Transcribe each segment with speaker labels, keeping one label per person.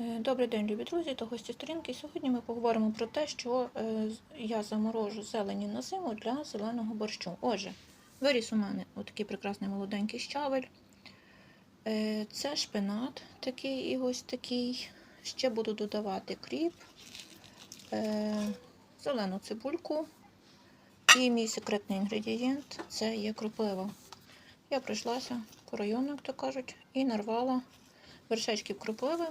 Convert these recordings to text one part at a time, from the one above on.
Speaker 1: Е, Добрий день, любі друзі та гості сторінки. Сьогодні ми поговоримо про те, що е, я заморожу зелені на зиму для зеленого борщу. Отже, виріс у мене отакий прекрасний молоденький щавель. Е, Це шпинат такий і ось такий. Ще буду додавати кріп, зелену цибульку. І мій секретний інгредієнт це є кропива. Я пройшлася по району, як то кажуть, і нарвала вершечків кропиви.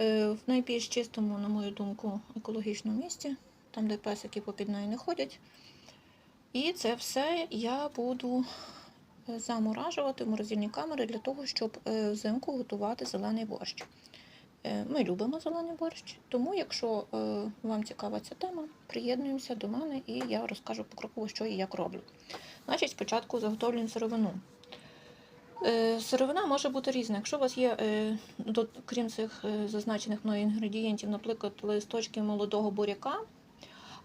Speaker 1: Е, В найбільш чистому, на мою думку, екологічному місці, там, де песики попід нею не ходять. І це все я буду е, заморажувати в морозильні камери для того, щоб е, взимку готувати зелений борщ. Ми любимо зелений борщ, тому якщо вам цікава ця тема, приєднуємося до мене і я розкажу покроково, що і як роблю. Значить, спочатку заготовлюємо сировину. Е, Сировина може бути різна. Якщо у вас є, е, крім цих е, зазначених мною інгредієнтів, наприклад, листочки молодого буряка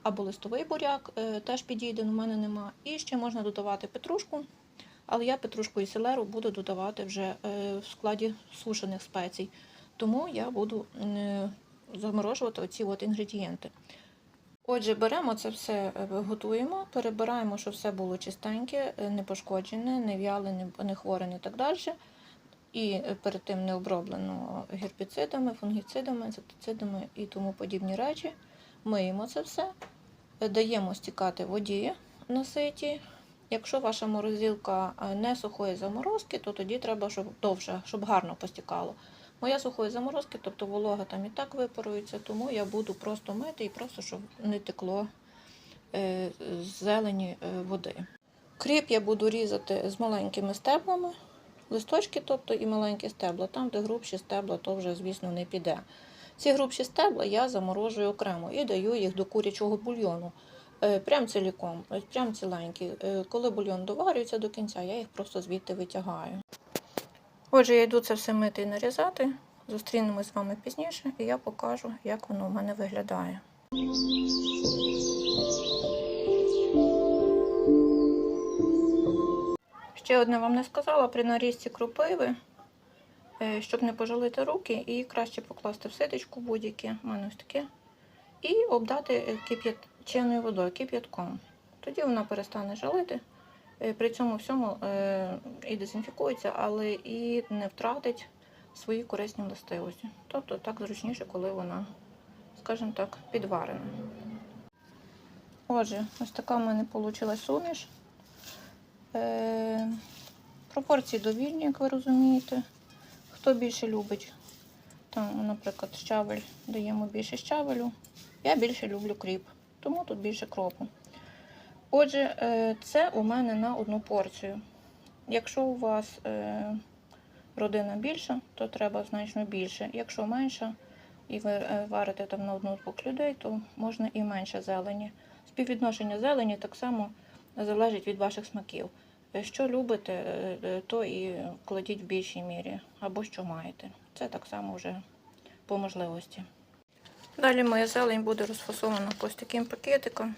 Speaker 1: або листовий буряк, теж підійде, у мене нема. І ще можна додавати петрушку, але я петрушку і селеру буду додавати вже в складі сушених спецій. Тому я буду заморожувати оці от інгредієнти. Отже, беремо це все, е, готуємо, перебираємо, щоб все було чистеньке, е, не пошкоджене, не в'ялене, не хворене і так далі. І е, перед тим не оброблено гербіцидами, фунгіцидами, інсектицидами і тому подібні речі. Миємо це все, даємо стікати воді на ситі. Якщо ваша морозилка не сухої заморозки, то тоді треба, щоб довше, щоб гарно постікало. Моя сухої заморозки, тобто волога там і так випарується, тому я буду просто мити і просто, щоб не текло е, зелені е, води. Кріп я буду різати з маленькими стеблами, листочки, тобто і маленькі стебла. Там, де грубші стебла, то вже, звісно, не піде. Ці грубші стебла я заморожую окремо і даю їх до курячого бульйону. е, Прям ціліком, прям ціленькі. Коли бульйон доварюється до кінця, я їх просто звідти витягаю. Отже, я йду це все мити і нарізати. Зустрінемось з вами пізніше, і я покажу, як воно у мене виглядає. Ще одне вам не сказала при нарізці кропиви, е, щоб не пожалити руки, і краще покласти в ситочку будь-яке, у мене ось таке, і обдати е, кип'яченою водою, кип'ятком. Тоді вона перестане жалити. Е, При цьому всьому е, і дезінфікується, але і не втратить свої корисні властивості. Тобто так зручніше, коли вона, скажімо так, підварена. Отже, ось така в мене вийшла суміш. Е, пропорції довільні, як ви розумієте. Хто більше любить, там, наприклад, щавель, даємо більше щавелю. Я більше люблю кріп, тому тут більше кропу. Отже, е, це у мене на одну порцію. Якщо у вас е, родина більша, то треба значно більше. Якщо менша і ви е, варите там на одну-двох людей, то можна і менше зелені. Співвідношення зелені так само залежить від ваших смаків. Що любите, то і кладіть в більшій мірі, або що маєте. Це так само вже по можливості. Далі моя зелень буде розфасована ось таким пакетикам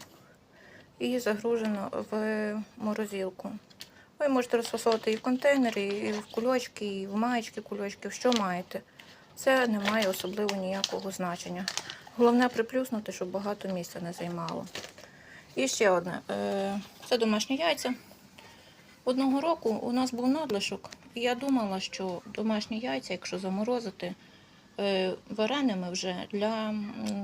Speaker 1: і загружено в морозилку. Ви можете розфасовувати і в контейнери, і в кульочки, і в маєчки кульочки, що маєте. Це не має особливо ніякого значення. Головне приплюснути, щоб багато місця не займало. І ще одне. Е, Це домашні яйця. Одного року у нас був надлишок, і я думала, що домашні яйця, якщо заморозити вареними вже для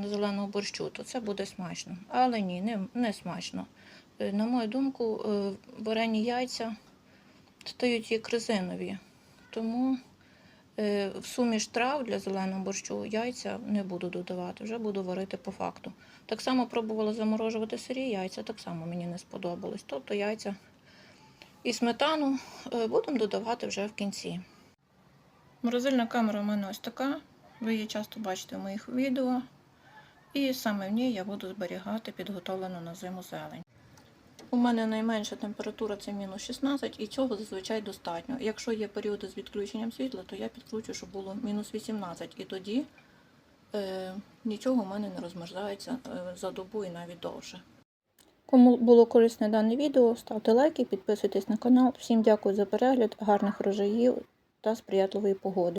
Speaker 1: зеленого борщу, то це буде смачно. Але ні, не, не смачно. Е, На мою думку, е, варені яйця стають як резинові. Тому е, в суміш трав для зеленого борщу яйця не буду додавати, вже буду варити по факту. Так само пробувала заморожувати сирі яйця, так само мені не сподобалось. Тобто яйця і сметану е, будемо додавати вже в кінці. Морозильна камера у мене ось така. Ви її часто бачите в моїх відео. І саме в ній я буду зберігати підготовлену на зиму зелень. У мене найменша температура це мінус 16, і цього зазвичай достатньо. Якщо є періоди з відключенням світла, то я підключу, щоб було мінус 18, і тоді е, нічого у мене не розмерзається е, за добу і навіть довше. Кому було корисне дане відео, ставте лайки, підписуйтесь на канал. Всім дякую за перегляд, гарних врожаїв та сприятливої погоди.